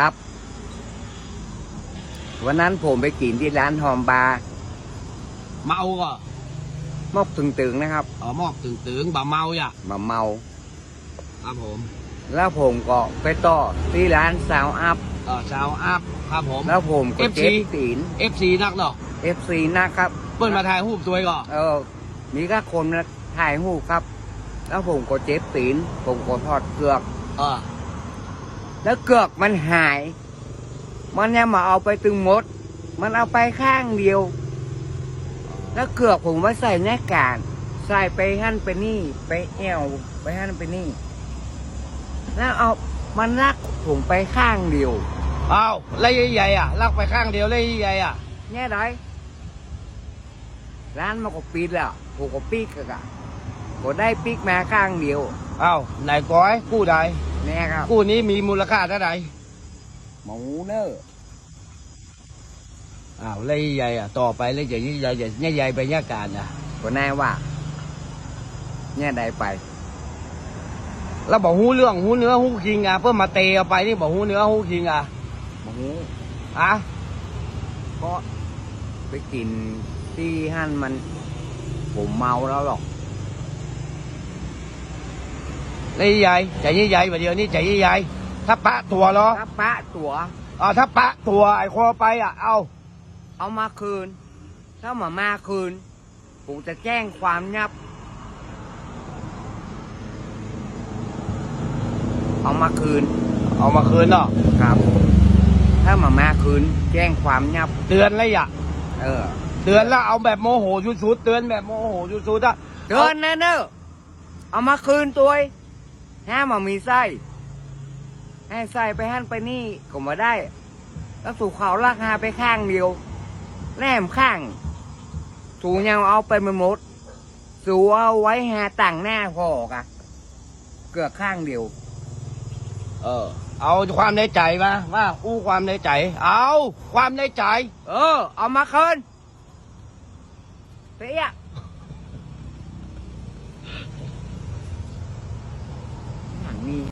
ครับ วันนั้นผมไปกินที่ร้านหอมบาร์เมาก็มอกตึงๆนะครับเออมอกตึงตึงๆบ่เมาอย่ะมาเมา ครับผมแล้วผมก็ไปต่อที่ร้านสาวอัพ เออชาวอัพครับผม แล้วผมก็ FC เจ็บตีน FC นักเนาะ FC นะครับ เปิ้นมาถ่ายรูปตัวก่อนเออ มีก็คนมาถ่ายรูปครับ แล้วผมก็เจ็บตีน ผมก็ทอดเกือก เออ แล้วเกือกมันหาย มันยังมาเอาไปตึงหมด มันเอาไปข้างเดียว แล้วเกือกผมไว้ใส่หน้ากากใส่ไปหั่นไปนี่ ไปแอวไปหั่นไปนี่ แล้วเอามันรักผมไปข้างเดียวเอาแล้วใหญ่ๆอะลากไปข้างเดียวแล้วใหญ่ๆอะแง่ไรร้านมันก็ปิดแล้วผมก็ปิกกะก็ได้ปิกมาข้างเดียวเอาไหนก้อยกู้ใด แน่ครับกู้นี้มีมูลค่าเท่าไหร่หมูเนอร์อ้าวแล้วใหญ่ๆอะต่อไปแล้วใหญ่ใหญ่ใหญ่ใหญ่ไปเนี่ยการอะก็แน่ว่าแง่ใดไป แล้วบอกหูเรื่องหูเนื้อหูคิงอะเพื่อมาเตะเอาไปนี่บอกหูเนื้อหูคิงอะหมูอะก็ไปกินที่หั่นมัน ผมเมาแล้วหรอก แล้วใหญ่ใจใหญ่ๆแบบเดียวนี่ใจใหญ่ๆถ้าปะตัวเหรอถ้าปะตัวอ่าถ้าปะตัวไอ้คอไปอะ เอาเอามาคืน ถ้ามามาคืนผมจะแจ้งความยับ เอามาคืน เอามาคืนเนาะครับ ถ้ามามาคืน แจ้งความยับ เตือนเลยอะ เออ เตือนแล้วเอาแบบโมโหสุดๆเตือนแบบโมโหสุดๆอะเตือนนะเนอะเอามาคืนตัว ห้ามมามีไส้ ให้ไส้ไปหั่นไปนี่ก็มาได้ แล้วสู่เขาลากหาไปข้างเดียวแหลมข้าง สูงยังเอาไปไม่หมด สูเอาไว้หาต่างหน้าพอกะเกือกข้างเดียว เออ เอาความในใจมาว่าอู้ความในใจ เอาความในใจ เออ เอามาคืนเปียก